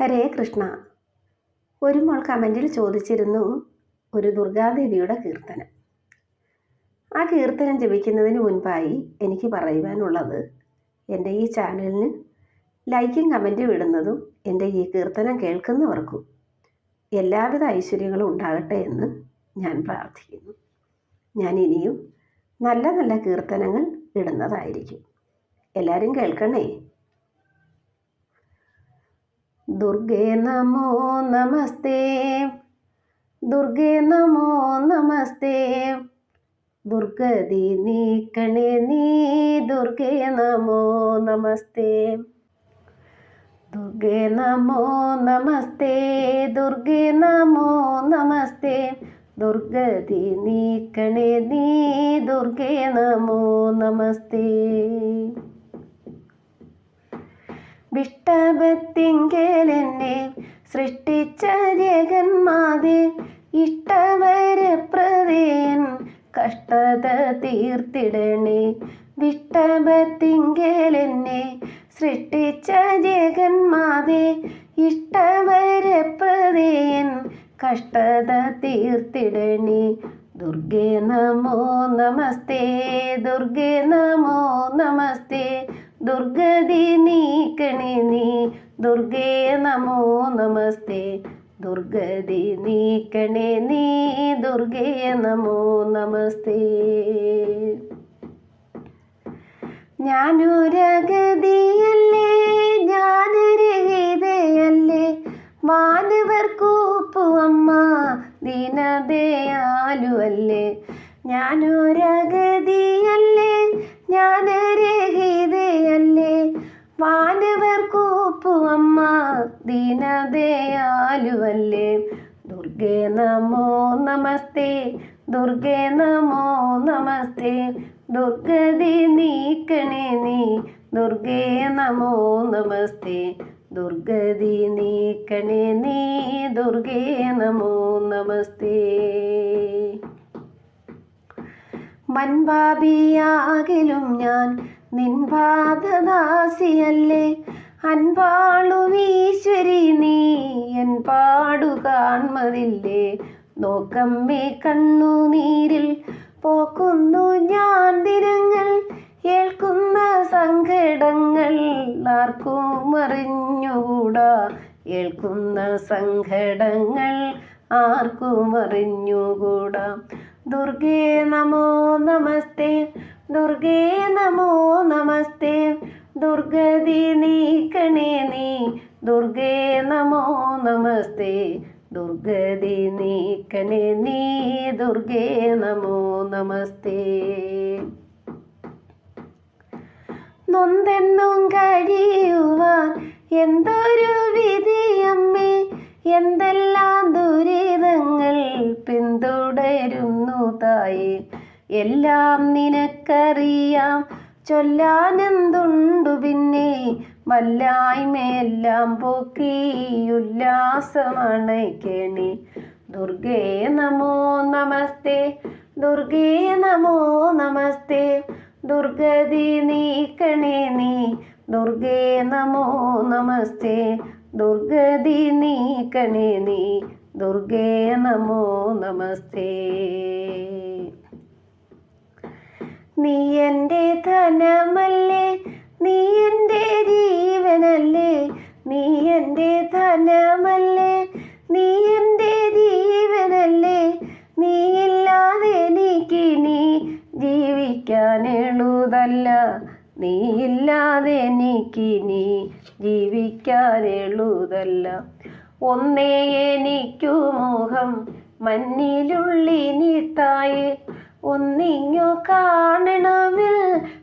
ഹരേ കൃഷ്ണ. ഒരു മോൾ കമന്റിൽ ചോദിച്ചിരുന്നു ഒരു ദുർഗാദേവിയുടെ കീർത്തനം. ആ കീർത്തനം ജപിക്കുന്നതിന് മുൻപായി എനിക്ക് പറയുവാനുള്ളത് എന്റെ ഈ ചാനലിന് ലൈക്കും കമന്റും ഇടുന്നതും എന്റെ ഈ കീർത്തനം കേൾക്കുന്നവർക്കും എല്ലാവിധ ഐശ്വര്യങ്ങളും ഉണ്ടാകട്ടെ എന്ന് ഞാൻ പ്രാർത്ഥിക്കുന്നു. ഞാൻ ഇനിയും നല്ല നല്ല കീർത്തനങ്ങൾ ഇടുന്നതായിരിക്കും. എല്ലാവരും കേൾക്കണേ. ദുർഗേ നമോ നമസ്തേ. ദുർഗേ നമോ നമസ്തേ. ദുർഗതി നീക്കണേ നീ ദുർഗേ നമോ നമസ്തേ. ദുർഗേ നമോ നമസ്തേ ദുർഗേ നമോ നമസ്തേ. ദുർഗതി നീക്കണേ നീ ദുർഗേ നമോ നമസ്തേ. വിഷ്ടഭത്തിങ്കലെന്നെ സൃഷ്ടിച്ച ജഗന്മാതെ ഇഷ്ടവരപ്രദേൻ കഷ്ടത തീർത്തിടണേ. വിഷ്ടപത്തിങ്കലെന്നെ സൃഷ്ടിച്ച ജഗന്മാതെ ഇഷ്ടവരപ്രദേൻ കഷ്ടത തീർത്തിടണേ. ദുർഗേ നമോ നമസ്തേ ദുർഗേ നമോ നമസ്തേ. ദുർഗതി നീക്കണേ നീ. ദുർഗേ നമോ നമസ്തേ. ദുർഗതി നീക്കണേ നീ. ദുർഗേ നമോ നമസ്തേ. ഞാനൊരഗതിയല്ലേ ജ്ഞാനരഹിതയല്ലേ. മാനവർക്കൂപ്പുവമ്മ ദീനതയാലുവല്ലേ ഞാനൊരഗതിയല്ലേ ദീനദയാലുവല്ലേ? ദുർഗേ നമോ നമസ്തേ ദുർഗേ നമോ നമസ്തേ ദുർഗതി നീക്കണേ നീ ദുർഗേ നമോ നമസ്തേ ദുർഗതി നീക്കണേ നീ ദുർഗേ നമോ നമസ്തേ. മൻപാപിയാകിലും ഞാൻ നിൻപാദദാസിയല്ലേ അൻപാളുമീശ്വരി നീ എൻ പാടു കാൺമതില്ലേ കണ്ണു നീരിൽ പോക്കുന്നു ഞാൻ ദിനങ്ങൾ ഏൽക്കുന്ന സങ്കടങ്ങൾ ആർക്കും അറിഞ്ഞുകൂടാ? ഏൽക്കുന്ന സങ്കടങ്ങൾ ആർക്കും അറിഞ്ഞുകൂടാ? ദുർഗേ നമോ നമസ്തേ ദുർഗേ നമോ നമസ്തേ ദുർഗതി നീക്കണേ നീ ദുർഗേ നമോ നമസ്തേ. ദുർഗതി നീക്കണേ നീ ദുർഗേ നമോ നമസ്തേ. നൊന്തെന്നും കഴിയുവാൻ എന്തൊരു വിധിയമ്മേ എന്തെല്ലാം ദുരിതങ്ങൾ പിന്തുടരുന്നു തായി. എല്ലാം നിനക്കറിയാം ചൊല്ലാനെന്തുണ്ടു പിന്നെ? വല്ലായ്മയെല്ലാം പോക്കി ഉല്ലാസമണയ്ക്കണി ദുർഗേ നമോ നമസ്തേ ദുർഗേ നമോ നമസ്തേ. ദുർഗതി നീക്കണേ നീ ദുർഗേ നമോ നമസ്തേ. ദുർഗതി നീക്കണേ നീ ദുർഗേ നമോ നമസ്തേ. നീ എന്റെ ധനമല്ലേ നീ എന്റെ ജീവനല്ലേ? നീ എന്റെ ധനമല്ലേ? നീ എന്റെ ജീവനല്ലേ? നീ ഇല്ലാതെ നീ ജീവിക്കാൻ എളുതല്ല. നീ ഇല്ലാതെ നീ ജീവിക്കാൻ എളുതല്ല. ഒന്നേ എനിക്കു മോഹം മഞ്ഞിലുള്ളിനി തായേ. ഒന്നിങ്ങു കാണണമെൽ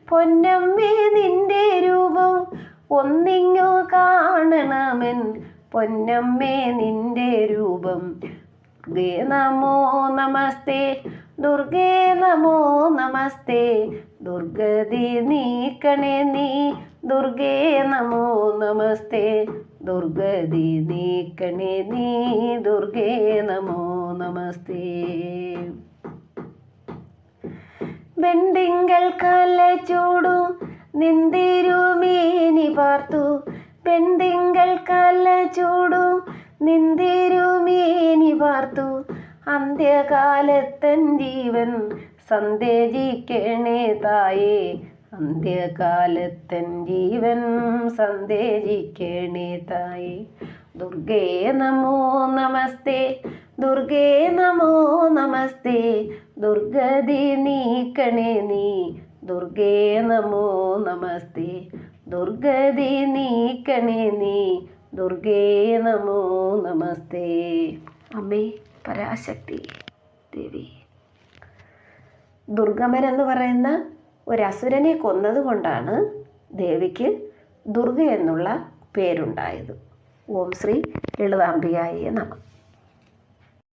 പൊന്നമ്മേ നിന്റെ രൂപം ഒന്നിങ്ങു കാണണമെൻ. പൊന്നമ്മേ നിന്റെ രൂപം. ദുർഗേ നമോ നമസ്തേ ദുർഗേ നമോ നമസ്തേ. ദുർഗതി നീക്കണേ നീ ദുർഗേ നമോ നമസ്തേ. ദുർഗതി നീക്കണേ നീ ദുർഗേ നമോ നമസ്തേ. വെണ്ടിങ്കൽ കല ചൂടു നിന്തിരുമേനി പാർത്തു. പെൺതിങ്കൾ കല ചൂടു നിന്തിരുമേനി പാർത്തു. അന്ത്യകാലത്തൻ ജീവൻ സന്ദേശിക്കണേ തായേ. അന്ത്യകാലത്തൻ ജീവൻ സന്ദേശിക്കണേ തായേ. ദുർഗേ നമോ നമസ്തേ ദുർഗേ നമോ നമസ്തേ. ദുർഗതി നീക്കണേ നീ ദുർഗേ നമോ നമസ്തേ. ദുർഗതി നീക്കണേ നീ ദുർഗേ നമോ നമസ്തേ. അമ്മേ പരാശക്തി ദേവി. ദുർഗമൻ എന്ന് പറയുന്ന ഒരു അസുരനെ കൊന്നതുകൊണ്ടാണ് ദേവിക്ക് ദുർഗ എന്നുള്ള പേരുണ്ടായത്. ഓം ശ്രീ ലളിതാംബികായ നമ.